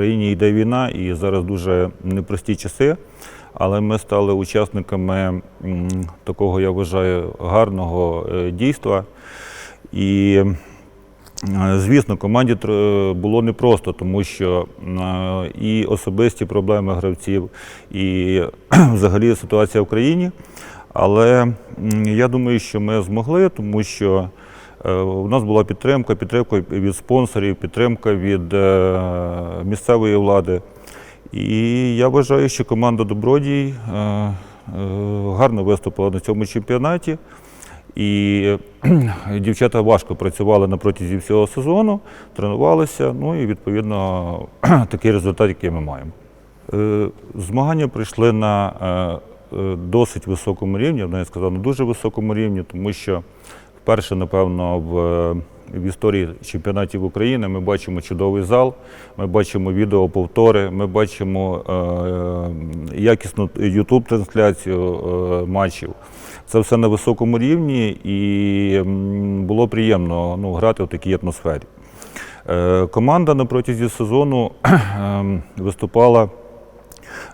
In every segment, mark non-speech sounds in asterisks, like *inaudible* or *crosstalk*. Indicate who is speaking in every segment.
Speaker 1: країні йде війна і зараз дуже непрості часи. Але ми стали учасниками такого, я вважаю, гарного е, дійства. І Е, Звісно, команді було непросто, тому що е, і особисті проблеми гравців, і *clears throat* взагалі ситуація в країні. Але я думаю, що ми змогли, тому що е, у нас була підтримка, підтримка від спонсорів, підтримка від е, місцевої влади. І я вважаю, що команда Добродій е, е, гарно виступила на цьому чемпіонаті. І дівчата важко працювали на протязі всього сезону, тренувалися, ну і відповідно такий результат, який ми маємо. Е, Змагання прийшли на е, е, досить високому рівні, я сказав, на дуже високому рівні, тому що вперше, напевно, в, е, в історії чемпіонатів України ми бачимо чудовий зал, ми бачимо відеоповтори, ми бачимо е, якісну YouTube-трансляцію е, матчів. Це все на високому рівні і було приємно ну, грати в такій атмосфері. Е, Команда на протязі сезону ем, виступала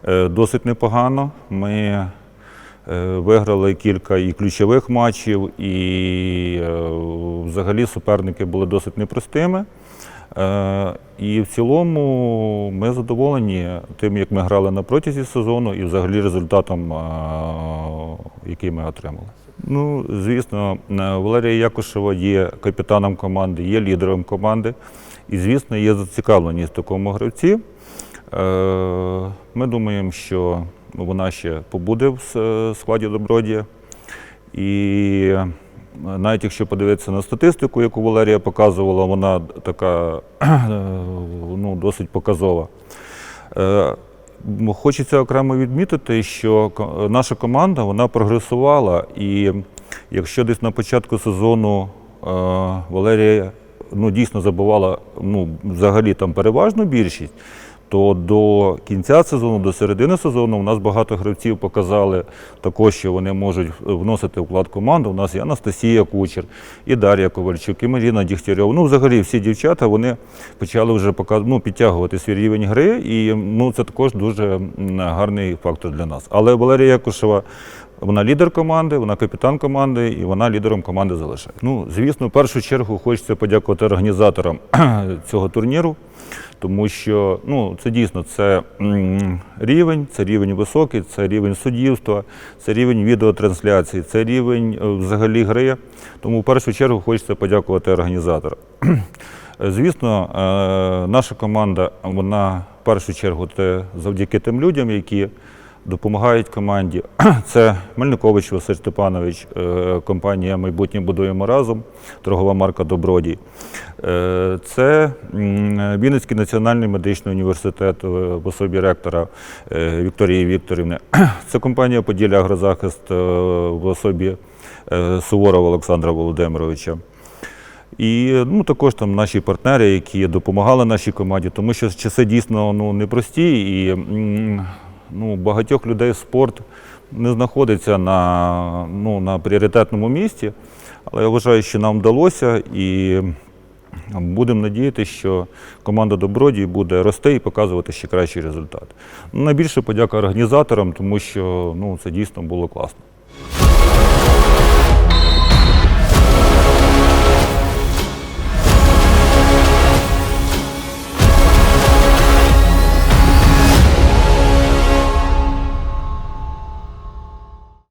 Speaker 1: е, досить непогано. Ми е, виграли кілька і ключових матчів, і е, взагалі суперники були досить непростими. Е, І в цілому ми задоволені тим, як ми грали на протязі сезону і взагалі результатом, е, який ми отримали. Ну, звісно, е, Валерія Якушева є капітаном команди, є лідером команди. І, звісно, є зацікавленість такому гравці. Е, Ми думаємо, що вона ще побуде в складі добродія. І е, навіть якщо подивитися на статистику, яку Валерія показувала, вона така *clears throat* е, ну, досить показова. Е, Хочеться окремо відмітити, що наша команда вона прогресувала, і якщо десь на початку сезону е, Валерія ну, дійсно забувала ну, взагалі там переважну більшість, то до кінця сезону, до середини сезону, у нас багато гравців показали також, що вони можуть вносити вклад команду. У нас є Анастасія Кучер, і Дар'я Ковальчук, і Маріна Дігтярьова. Ну, взагалі, всі дівчата вони почали вже ну, підтягувати свій рівень гри, і ну, це також дуже гарний фактор для нас. Але Валерія Якушева. Вона лідер команди, вона капітан команди і вона лідером команди залишає. Ну, звісно, в першу чергу хочеться подякувати організаторам *clears throat* цього турніру, тому що ну, це дійсно це рівень, це рівень високий, це рівень суддівства, це рівень відеотрансляції, це рівень е, взагалі гри. Тому в першу чергу хочеться подякувати організаторам. *clears throat* Звісно, е, наша команда, вона в першу чергу це завдяки тим людям, які допомагають команді. *clears throat* Це Мельникович Василь Степанович, е, компанія Майбутнє будуємо разом, торгова марка Добродій. Е, Це Вінницький національний медичний університет е, в особі ректора Вікторії Вікторівни. *clears throat* Це компанія Поділля Агрозахист в особі Суворова Олександра Володимировича. І ну, також там наші партнери, які допомагали нашій команді, тому що часи дійсно ну, непрості, і ну, багатьох людей спорт не знаходиться на, ну, на пріоритетному місці. Але я вважаю, що нам вдалося і будемо надіятися, що команда Добродій буде рости і показувати ще кращий результат. Найбільше подяка організаторам, тому що ну, це дійсно було класно.